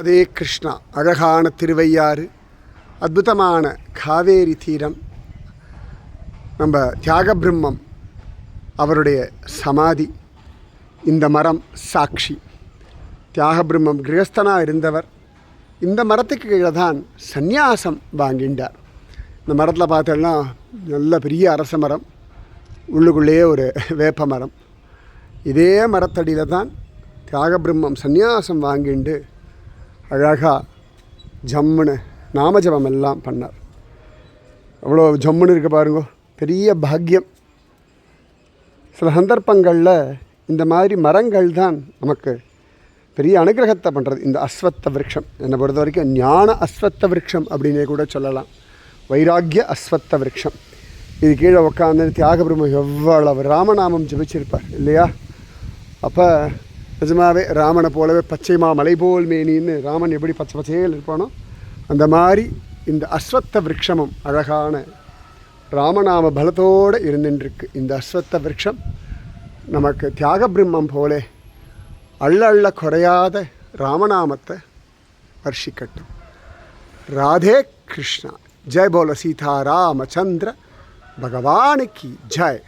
அதே கிருஷ்ணா அழகான திருவையாறு அற்புதமான காவேரி தீரம் நம்ம தியாக பிரம்மம் அவருடைய சமாதி இந்த மரம் சாட்சி. தியாகபிரம்மம் கிரகஸ்தனாக இருந்தவர். இந்த மரத்துக்கு கீழே தான் சந்நியாசம் வாங்கிண்டார் இந்த மரத்தில் பார்த்தோன்னா நல்ல பெரிய அரச மரம் உள்ளுக்குள்ளேயே ஒரு வேப்ப மரம். இதே மரத்தடியில் தான் தியாகபிரம்மம் சந்நியாசம் வாங்கிண்டு அழகாக ஜம்முன்னு நாமஜபம் எல்லாம் பண்ணார். அவ்வளோ ஜம்முன்னு இருக்க பாருங்க. பெரிய பாக்கியம். சில சந்தர்ப்பங்களில் இந்த மாதிரி மரங்கள் தான் நமக்கு பெரிய அனுகிரகத்தை பண்ணுறது இந்த அஸ்வத்த விரக்ஷம். என்னை பொறுத்த வரைக்கும் ஞான அஸ்வத்த விரக்ஷம் அப்படின்னே கூட சொல்லலாம். வைராக்கிய அஸ்வத்த விரக்ஷம். இது கீழே உட்காந்து தியாகபிரம எவ்வளவு ராமநாமம் ஜபிச்சிருப்பார் இல்லையா? அப்போ நிஜமாவே ராமனை போலவே பச்சைமா மலை போல் மேனின்னு ராமன் எப்படி பச்சை பச்சையில் இருப்பானோ அந்த மாதிரி இந்த அஸ்வத்த விருட்சமும் அழகான ராமநாம பலத்தோடு இருந்துட்டுருக்கு இந்த அஸ்வத்த விரக்ஷம் நமக்கு தியாக பிரம்மம் போலே அள்ள அள்ள குறையாத ராமநாமத்தை வர்ஷிக்கட்டும். ராதே கிருஷ்ணா. ஜெய் போல சீதா ராமச்சந்திர. பகவானுக்கு ஜெய்.